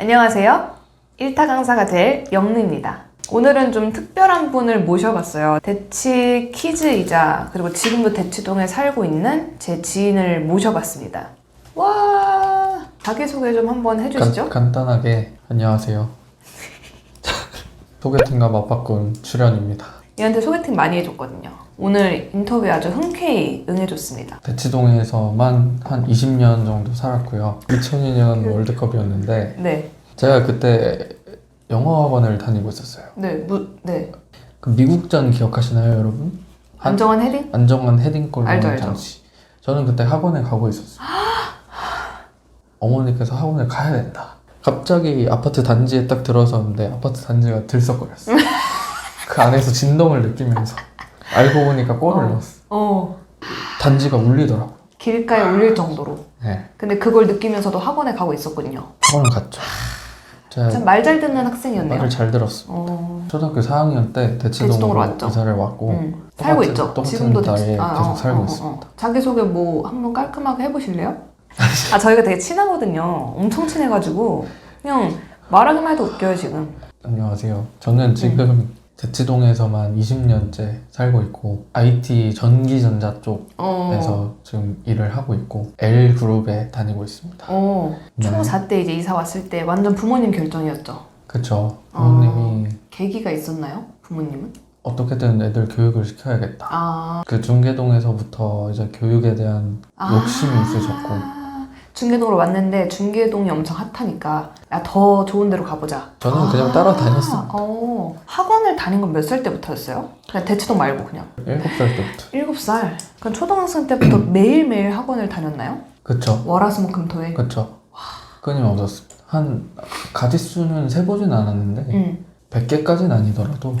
안녕하세요. 1타 강사가 될 영르입니다. 오늘은 좀 특별한 분을 모셔봤어요. 대치 키즈이자 그리고 지금도 대치동에 살고 있는 제 지인을 모셔봤습니다. 와 자기소개 좀 한번 해주시죠. 간, 간단하게 안녕하세요. 소개팅과 맞바꾼 출연입니다. 얘한테 소개팅 많이 해줬거든요. 오늘 인터뷰 아주 흔쾌히 응해줬습니다. 대치동에서만 한 20년 정도 살았고요. 2002년 그- 월드컵이었는데 네, 제가 그때 영어 학원을 다니고 있었어요. 네, 무, 네. 그 미국전 기억하시나요, 여러분? 한- 안정환 헤딩? 안정환 헤딩 골 알죠, 넣은 알죠. 장치. 저는 그때 학원에 가고 있었어요. 어머니께서 학원에 가야 된다. 갑자기 아파트 단지에 딱 들어섰는데 아파트 단지가 들썩거렸어. 그 안에서 진동을 느끼면서 알고 보니까 골을 어. 넣었어. 어, 단지가 울리더라고. 길가에 울릴 정도로. 네, 근데 그걸 느끼면서도 학원에 가고 있었군요. 학원을 갔죠. 참 말 잘 듣는 학생이었네요. 말을 잘 들었어. 어, 초등학교 4학년 때 대치동으로 대치동으로 왔죠. 이사를 왔고 음, 살고 똑같은- 있죠. 똑같은 지금도 대치- 아, 계속 어, 살고 어, 어, 있습니다. 어. 자기소개 뭐 한번 깔끔하게 해보실래요? 아 저희가 되게 친하거든요. 엄청 친해가지고 그냥 말하기만 해도 웃겨요 지금. 안녕하세요. 저는 지금 대치동에서만 20년째 살고 있고 IT 전기전자 쪽에서 어, 지금 일을 하고 있고 L 그룹에 다니고 있습니다. 어, 네. 초4 때 이제 이사 왔을 때 완전 부모님 결정이었죠. 그쵸. 부모님이 계기가 있었나요? 부모님은? 어떻게든 애들 교육을 시켜야겠다. 아, 그 중계동에서부터 이제 교육에 대한 욕심이 있으셨고 아, 중계동으로 왔는데 중계동이 엄청 핫하니까 야 더 좋은 데로 가보자. 저는 그냥 따라다녔습니다. 어, 학원을 다닌 건 몇 살 때부터였어요? 그냥 대치동 말고 그냥. 7살 때부터. 일곱 살. 그럼 초등학생 때부터 매일매일 학원을 다녔나요? 그쵸. 월화수목금토일. 그쵸. 끊임없었습니다. 한 가지수는 세보진 않았는데 응. 100개까지는 아니더라도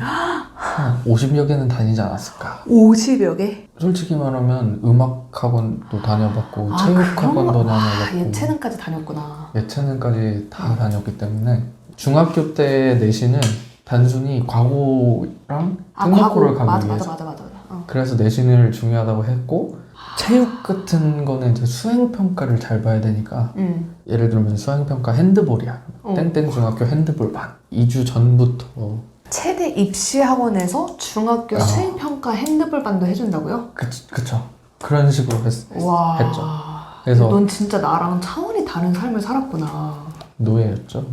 한 50여 개는 다니지 않았을까. 50여 개? 솔직히 말하면 음악 학원도 다녀봤고 아, 체육 그런 거- 학원도 와, 다녀봤고 예체능까지 다녔구나. 예체능까지 다 다녔기 때문에 중학교 때 내신은 단순히 과고랑 아, 특목고를 과거. 가기 맞아, 위해서 맞아, 맞아, 맞아. 어. 그래서 내신을 중요하다고 했고 체육 같은 거는 이제 수행 평가를 잘 봐야 되니까 응. 예를 들면 수행 평가 핸드볼이야 어. 땡땡 중학교 핸드볼 반 2주 전부터 최대 입시 학원에서 중학교 아. 수행 평가 핸드볼반도 해준다고요? 그, 그쵸 그런 식으로 했, 와. 했죠. 그래서 넌 진짜 나랑 차원이 다른 삶을 살았구나. 노예였죠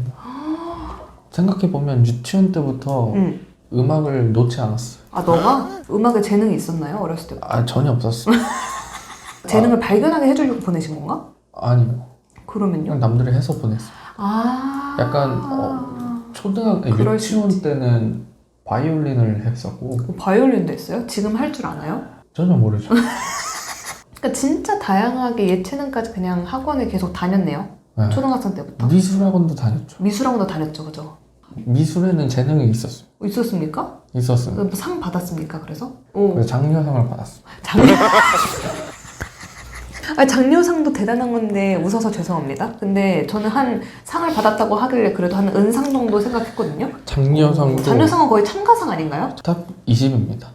생각해 보면 유치원 때부터 응. 음악을 놓지 않았어요 아, 너가 음악에 재능이 있었나요? 어렸을 때부터? 아 전혀 없었어 재능을 발견하게 해주려고 보내신 건가? 아니요 그러면요? 그냥 남들이 해서 보냈어요 아. 약간, 어, 초등학 아니, 그럴 수 유치원. 때는 바이올린을 했었고 바이올린도 했어요? 지금 할 줄 아나요? 전혀 모르죠 그러니까 진짜 다양하게 예체능까지 그냥 학원에 계속 다녔네요. 네. 초등학생 때부터. 미술학원도 다녔죠 미술학원도 다녔죠, 그죠? 미술에는 재능이 있었어요 있었습니까? 있었습니다 그상 받았습니까? 그래서? 오. 그래서 장려상을 받았어요 장려. 아, 장려상도 대단한 건데 웃어서 죄송합니다. 근데 저는 한 상을 받았다고 하길래 그래도 한 은상 정도 생각했거든요. 장려상도 장려상은 거의 참가상 아닌가요? 탑 20입니다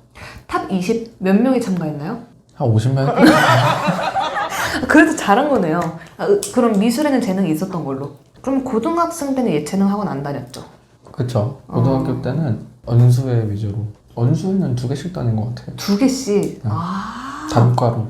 탑 20 몇 명이 참가했나요? 한 50명 아, 그래도 잘한 거네요. 아, 으, 그럼 미술에는 재능이 있었던 걸로. 그럼 고등학생 때는 예체능 학원 안 다녔죠? 그쵸 고등학교 어. 때는 언수회 위주로 언수회는 두 개씩 다닌 것 같아요 두 개씩. 네. 아, 단과로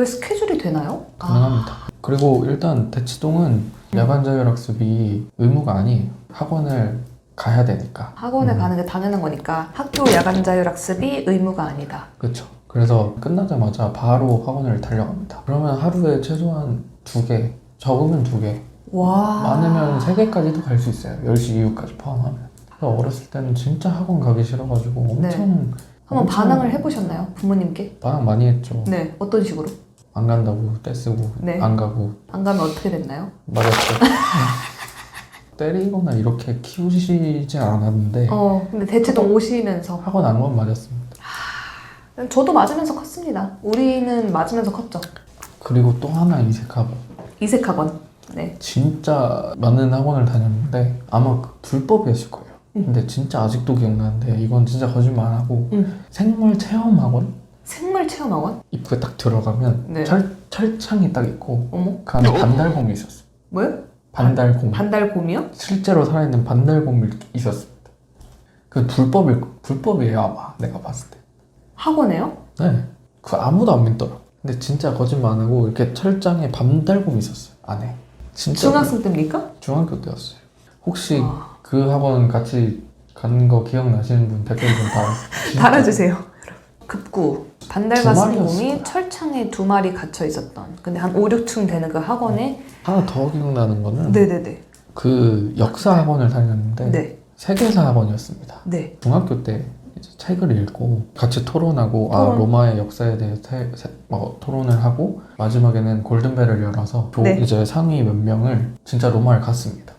그 스케줄이 되나요? 아, 가능합니다 그리고 일단 대치동은 야간 자율학습이 의무가 아니에요 학원을 가야 되니까 학원에 음. 가는 게 당연한 거니까 학교 야간 자율학습이 의무가 아니다. 그렇죠. 그래서 끝나자마자 바로 학원을 달려갑니다. 그러면 하루에 최소한 두 개, 적으면 두 개, 와. 많으면 세 개까지도 갈 수 있어요. 10시 이후까지 포함하면. 그래서 어렸을 때는 진짜 학원 가기 싫어가지고 엄청 네. 한번 엄청 반항을 해보셨나요? 부모님께? 반항 많이 했죠. 네. 어떤 식으로? 안 간다고 떼쓰고 네. 안 가고 안 가면 어떻게 됐나요? 맞았죠. 때리거나 이렇게 키우시지 않았는데 어, 근데 대체동 오시면서 학원 안건 맞았습니다. 저도 맞으면서 컸습니다. 우리는 맞으면서 컸죠. 그리고 또 하나 이색하고 이색학원. 네. 진짜 많은 학원을 다녔는데 아마 그 불법이었을 거예요. 응. 근데 진짜 아직도 기억나는데 이건 진짜 거짓말 안 하고 응. 생물 체험 학원 생물 체험학원? 입구에 딱 들어가면 네. 철 철창이 딱 있고 어머. 그 안에 반달곰이 있었어. 뭐요? 반달곰. 반달곰이요? 실제로 살아있는 반달곰이 있었습니다. 그 불법일 불법이에요 아마 내가 봤을 때. 학원에요? 네. 그 아무도 안 믿더라. 근데 진짜 거짓말 안 하고 이렇게 철장에 반달곰이 있었어요 안에. 진짜 중학생 때입니까? 중학교 때였어요. 혹시 와. 그 학원 같이 간 거 기억나시는 분 댓글 좀 달. 진짜 달아주세요. 급구. 반달가슴곰이. 철창에 두 마리 갇혀 있었던. 근데 한 5, 6층 되는 그 학원에. 하나 더 기억나는 거는 네네네. 그 역사 학원을 다녔는데 네. 세계사 학원이었습니다. 네. 중학교 때 이제 책을 읽고 같이 토론하고 아 토론. 로마의 역사에 대해 세- 세- 뭐 토론을 하고 마지막에는 골든벨을 열어서 조- 네. 이제 상위 몇 명을 진짜 로마를 갔습니다.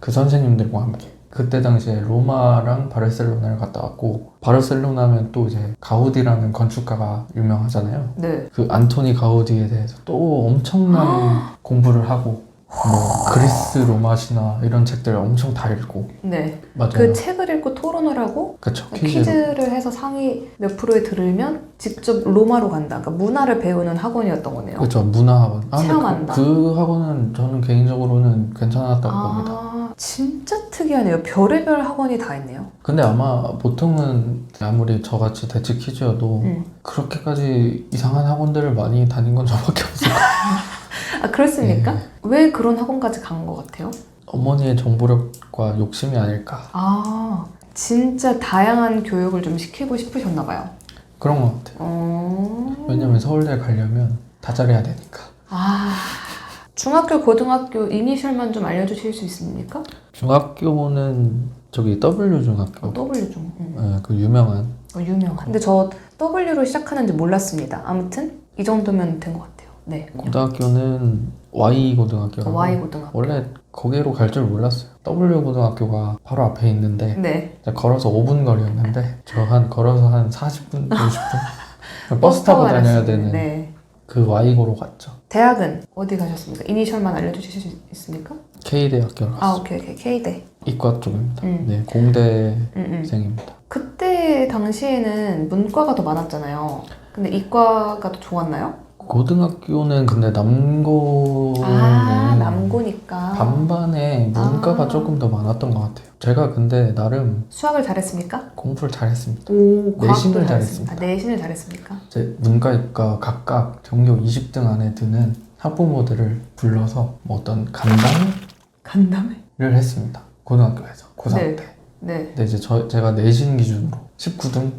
그 선생님들과 함께 그때 당시에 로마랑 바르셀로나를 갔다 왔고 바르셀로나면 또 이제 가우디라는 건축가가 유명하잖아요. 네. 그 안토니 가우디에 대해서 또 엄청난 공부를 하고 뭐 그리스 로마 신화 이런 책들을 엄청 다 읽고 네. 맞아요. 그 책을 읽고 토론을 하고 그쵸 퀴즈. 퀴즈로 를 해서 상위 몇 프로에 들으면 직접 로마로 간다. 그러니까 문화를 배우는 학원이었던 거네요. 그렇죠 문화 학원 아, 근데 체험한다. 그, 그 학원은 저는 개인적으로는 괜찮았다고 봅니다 아, 진짜 특이하네요. 별의별 학원이 다 있네요. 근데 아마 보통은 아무리 저같이 대치 퀴즈여도 음. 그렇게까지 이상한 학원들을 많이 다닌 건 저밖에 없을 거예요 아, 그렇습니까? 네. 왜 그런 학원까지 간 것 같아요? 어머니의 정보력과 욕심이 아닐까 아, 진짜 다양한 교육을 좀 시키고 싶으셨나 봐요. 그런 것 같아요 어... 왜냐면 서울대 가려면 다 잘해야 되니까 아, 중학교, 고등학교 이니셜만 좀 알려주실 수 있습니까? 중학교는 저기 W 중학교 W 중. 음. 예, 그 유명한 어, 유명한. 근데 저 W로 시작하는지 몰랐습니다. 아무튼 이 정도면 된 것 같아요. 네. 고등학교는 Y 고등학교라고 Y 고등학교. 원래 거기로 갈 줄 몰랐어요. W 고등학교가 바로 앞에 있는데 네. 걸어서 5분 거리였는데 저 한 걸어서 한 40분, 50분 버스 타고 다녀야. 되는 네. 그 Y고로 갔죠. 대학은 어디 가셨습니까? 이니셜만 알려주실 수 있습니까? K 대학교로 아, 갔어요. 오케이, 오케이. K대. 이과 쪽입니다. 음. 네, 음, 음. 공대생입니다. 그때 당시에는 문과가 더 많았잖아요. 근데 이과가 더 좋았나요? 고등학교는 근데 남고는 아, 남고니까. 반반에 문과가 아. 조금 더 많았던 것 같아요. 제가 근데 나름 수학을 잘했습니까? 공부를 잘했습니다. 오, 내신을 과학도 잘했습니다. 아, 내신을 잘했습니까? 제 문과 이과 각각 전교 20등 안에 드는 학부모들을 불러서 뭐 어떤 간담회를 간담회. 했습니다. 고등학교에서 고3 네. 때. 네. 근데 이제 저, 제가 내신 기준으로 19등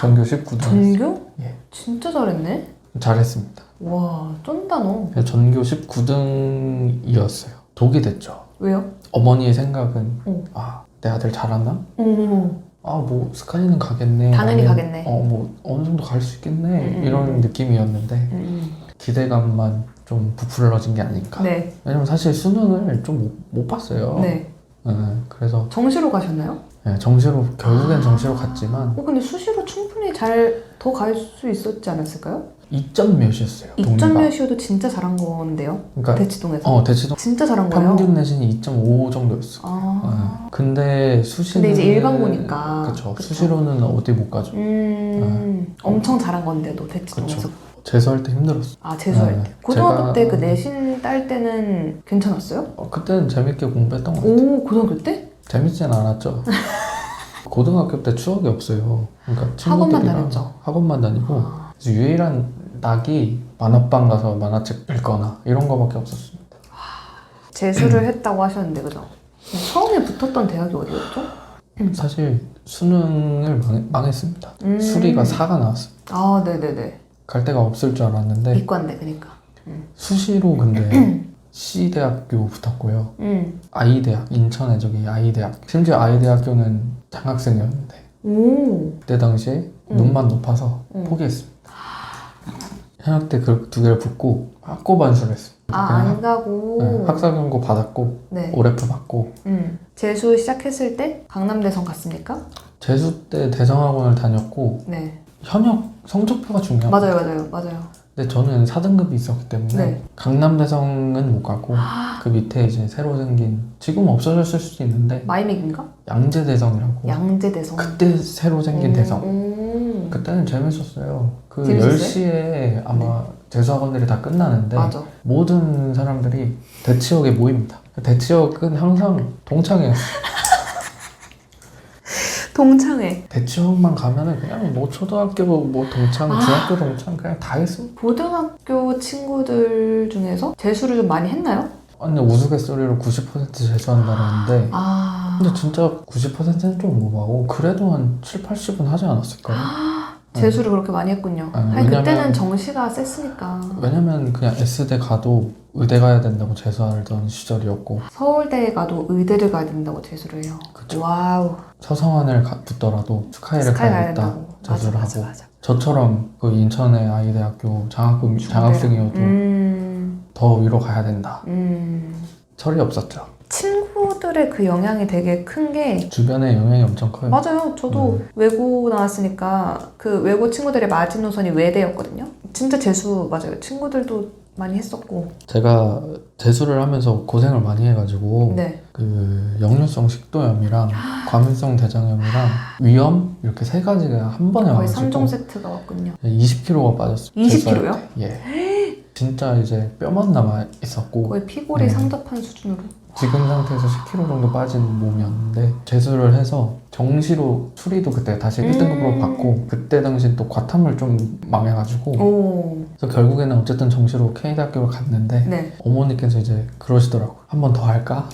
전교 19등 전교? 예. 진짜 잘했네. 잘했습니다. 와, 쩐다 너. 전교 19등이었어요. 독이 됐죠. 왜요? 어머니의 생각은 어. 아, 내 아들 잘하나? 오, 아, 뭐 스카이는 가겠네. 당연히 나는, 가겠네. 어, 뭐 어느 정도 갈 수 있겠네. 음, 음, 이런 음. 느낌이었는데 음, 기대감만 좀 부풀러진 게 아닐까. 네. 왜냐면 사실 수능을 좀 못 봤어요. 네. 네, 그래서 정시로 가셨나요? 네, 정시로 결국엔 아. 정시로 갔지만 어, 근데 수시로 충분히 잘 더 갈 수 있었지 않았을까요? 2점 몇이었어요. 2점 동의가. 몇이어도 진짜 잘한 건데요. 그러니까 대치동에서. 어 대치동 진짜 잘한 거예요. 평균 내신이 2.5 정도였어. 아. 네. 근데 수시는 근데 이제 일반고니까. 그렇죠. 그쵸. 수시로는 어디 못 가죠. 음. 엄청 잘한 건데도 대치동에서. 그쵸. 재수할 때 힘들었어. 아, 재수할 네. 때. 고등학교 제가- 때 그 내신 딸 때는 괜찮았어요? 어, 그때는 재밌게 공부했던 것 같아요. 오, 고등학교 때? 재밌진 않았죠. 고등학교 때 추억이 없어요. 그러니까 학원만 친구들이랑 다녔죠? 학원만 다니고 아. 그래서 유일한 낙이 만화방 가서 만화책 읽거나 이런 거밖에 없었습니다. 재수를 했다고 하셨는데, 그죠? 처음에 붙었던 대학이 어디였죠? 사실 수능을 망, 망했습니다. 음. 수리가 4가 나왔어요. 아, 네네네. 갈 데가 없을 줄 알았는데 이과인데, 그니까. 수시로 근데 C대학교 붙었고요. 음. I대학, 인천에 저기 I대학. 심지어 I대학교는 장학생이었는데 오. 그때 당시에 음. 눈만 높아서 음. 포기했습니다. 현역 때그 두 개를 붙고 학고 반수를 했습니다. 아, 안 가고. 네, 학사 경고 받았고 네. 오레프 받고 음. 재수 시작했을 때 강남대성 갔습니까? 재수 때 대성학원을 다녔고 네. 현역 성적표가 중요해요. 맞아요, 맞아요, 맞아요. 근데 저는 4등급이 있었기 때문에 네. 강남대성은 못 가고 그 밑에 이제 새로 생긴 지금 없어졌을 수도 있는데 마이맥인가? 양재대성이라고 양재대성. 그때 새로 생긴 음, 대성 음. 그때는 재밌었어요 그 재밌었어요? 10시에 아마 재수학원들이 다 끝나는데 맞아. 모든 사람들이 대치역에 모입니다. 대치역은 항상 동창이에요. 동창회. 대치역만 가면은 그냥 뭐 초등학교 뭐 동창, 아. 중학교 동창 그냥 다 했어. 고등학교 친구들 중에서 재수를 좀 많이 했나요? 근데 우스갯소리로 90% 재수한다는데 아. 근데 진짜 90%는 좀 오버하고 그래도 한 7, 80은 하지 않았을까요? 재수를 그렇게 많이 했군요. 아, 아니, 왜냐면- 그때는 정시가 셌으니까. 왜냐면 그냥 S대 가도 의대 가야 된다고 재수하던 시절이었고 서울대에 가도 의대를 가야 된다고 재수를 해요. 그쵸. 와우. 서성환을 가- 붙더라도 스카이를 스카이 가야 가야겠다 된다고. 맞아, 재수를 맞아, 하고 맞아. 저처럼 그 인천의 아이대학교 장학금 장학생이어도 음, 더 위로 가야 된다 음. 철이 없었죠 친구들의 그 영향이 되게 큰 게 주변에 영향이 엄청 커요 맞아요. 저도 음. 외고 나왔으니까 그 외고 친구들의 마지노선이 외대였거든요. 진짜 재수 맞아요. 친구들도 많이 했었고. 제가 재수를 하면서 고생을 많이 해가지고 네. 그 역류성 식도염이랑 과민성 대장염이랑 위염 이렇게 세 가지가 한 번에 거의 와가지고 3종 세트가 왔군요. 20kg가 빠졌어요 20kg 요? 재수할 때. 예 진짜 이제 뼈만 남아 있었고 거의 피골이 음. 상접한 수준으로. 지금 상태에서 10kg 정도 빠진 몸이었는데 재수를 해서 정시로 수리도 그때 다시 1등급으로 음. 받고 그때 당시 또 과탐을 좀 망해가지고 오. 그래서 결국에는 어쨌든 정시로 K대학교를 갔는데 네. 어머니께서 이제 그러시더라고요 한 번 더 할까?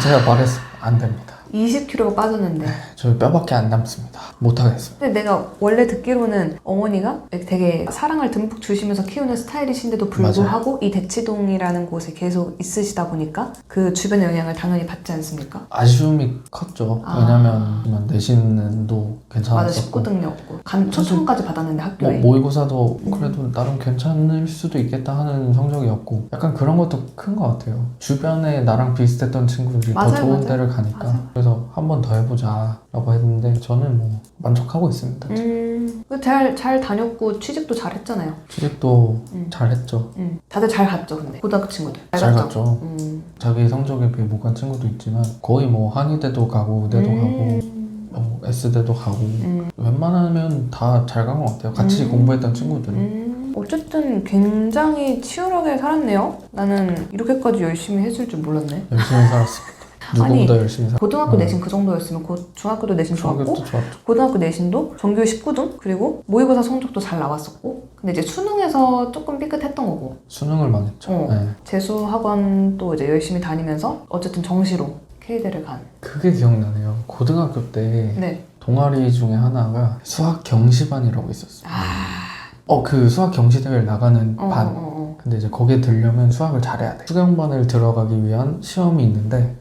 제가 말했어요 안 됩니다 20kg가 빠졌는데. 저희 뼈밖에 안 남습니다 못하겠습니다 근데 내가 원래 듣기로는 어머니가 되게 사랑을 듬뿍 주시면서 키우는 스타일이신데도 불구하고 이 대치동이라는 곳에 계속 있으시다 보니까 그 주변의 영향을 당연히 받지 않습니까? 아쉬움이 컸죠 아. 왜냐면 내신도 괜찮았었고 19등이었고. 간 초청까지 받았는데 뭐 학교에. 모의고사도 그래도 나름 괜찮을 수도 있겠다 하는 성적이었고 약간 그런 것도 큰 것 같아요. 주변에 나랑 비슷했던 친구들이 맞아요, 더 좋은 맞아요. 데를 가니까 맞아요. 그래서 한 번 더 해보자라고 했는데 저는 뭐 만족하고 있습니다. 음, 잘, 잘 다녔고 취직도 잘 했잖아요. 취직도 음. 잘했죠. 음, 다들 잘 갔죠, 근데. 고등학교 친구들. 잘 갔죠. 음. 자기 성적에 비해 못 간 친구도 있지만 거의 뭐 한의대도 가고 의대도 가고 음. 뭐 S대도 가고 음. 웬만하면 다 잘 간 것 같아요. 같이 음. 공부했던 친구들은. 음. 어쨌든 굉장히 치열하게 살았네요. 나는 이렇게까지 열심히 했을 줄 몰랐네. 열심히 살았습니다. 누구보다 열심히 살았어요. 고등학교 음. 내신 그 정도였으면 고, 중학교도 내신 좋았고 중학교도 좋았죠. 고등학교 내신도 전교 19등 그리고 모의고사 성적도 잘 나왔었고 근데 이제 수능에서 조금 삐끗했던 거고 수능을 망했죠. 어. 네. 재수 학원도 이제 열심히 다니면서 어쨌든 정시로 K대를 간. 그게 기억나네요. 고등학교 때 네. 동아리 중에 하나가 수학 경시반이라고 있었어요. 아. 어, 그 수학 경시 대회를 나가는 어, 반. 어, 어. 근데 이제 거기에 들려면 수학을 잘해야 돼. 수경반을 들어가기 위한 시험이 있는데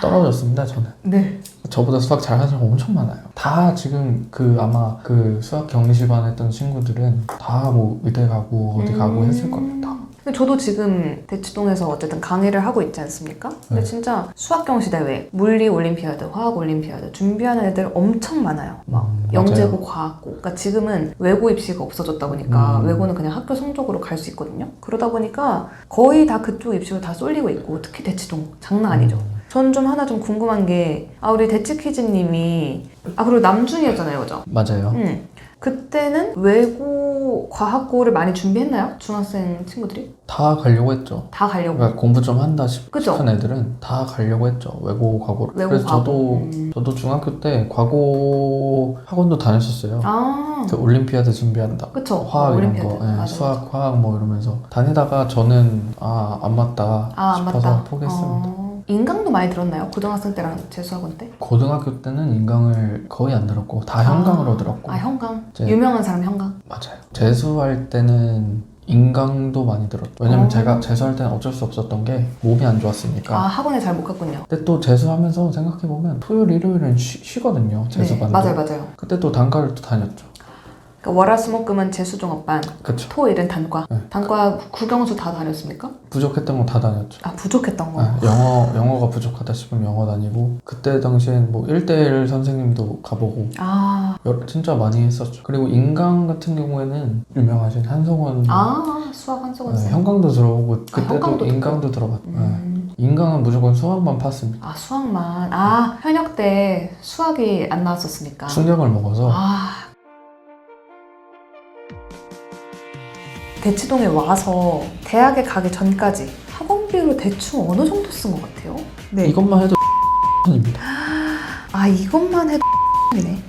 떨어졌습니다, 저는. 네. 저보다 수학 잘하는 사람 엄청 많아요. 다 지금 그 아마 그 수학 경시반 했던 친구들은 다 뭐 의대 가고 어디 가고 음. 했을 겁니다. 근데 저도 지금 대치동에서 어쨌든 강의를 하고 있지 않습니까? 근데 네. 진짜 수학 경시 대회, 물리 올림피아드, 화학 올림피아드 준비하는 애들 엄청 많아요. 막 음, 영재고, 과학고. 그러니까 지금은 외고 입시가 없어졌다 보니까 음. 외고는 그냥 학교 성적으로 갈 수 있거든요. 그러다 보니까 거의 다 그쪽 입시로 다 쏠리고 있고 특히 대치동 장난 아니죠. 음. 전 좀 하나 좀 궁금한 게, 아, 우리 대치키즈님이, 아, 그리고 남중이었잖아요, 그죠? 맞아요. 응. 그때는 외고, 과학고를 많이 준비했나요? 중학생 친구들이? 다 가려고 했죠. 다 가려고. 그러니까 공부 좀 한다 싶, 그죠? 싶은 애들은 다 가려고 했죠. 외고 과고를. 외고 그래서 과고. 저도 음. 저도 중학교 때 과고 학원도 다녔었어요. 아, 그 올림피아드 준비한다. 그쵸. 화학 이런 올림피아드. 거, 예, 맞아, 수학, 화학 뭐 이러면서 다니다가 저는 아 안 맞다 아, 안 싶어서 맞다. 포기했습니다. 어, 인강도 많이 들었나요? 고등학생 때랑 재수학원 때? 고등학교 때는 인강을 거의 안 들었고 다 현강으로 들었고 아, 현강? 이제- 유명한 사람 현강? 맞아요. 재수할 때는 인강도 많이 들었죠. 왜냐면 어. 제가 재수할 때는 어쩔 수 없었던 게 몸이 안 좋았으니까. 아, 학원에 잘 못 갔군요. 근데 또 재수하면서 생각해보면 토요일, 일요일은 쉬, 쉬거든요. 재수 네, 받는 맞아요, 맞아요. 그때 또 단과를 또 다녔죠. 그러니까 월화수목금은 재수종합반, 그쵸. 토일은 단과. 네. 단과 국영수 다 다녔습니까? 부족했던 거 다 다녔죠. 아, 부족했던 거. 네, 영어, 영어가 부족하다 싶으면 영어 다니고 그때 당시엔 뭐 1대1 선생님도 가보고 아, 여러- 진짜 많이 했었죠. 그리고 인강 같은 경우에는 유명하신 한성원 아, 수학 한석원 네, 쌤. 현강도 들어보고 그때도 현강도 인강도 들어봤고 네. 음. 인강은 무조건 수학만 팠습니다. 아, 수학만. 아, 현역 때 수학이 안 나왔었으니까. 충격을 먹어서 아, 대치동에 와서 대학에 가기 전까지 학원비로 대충 어느 정도 쓴 것 같아요? 네. 이것만 해도 입니다. 아 이것만 해도 이네.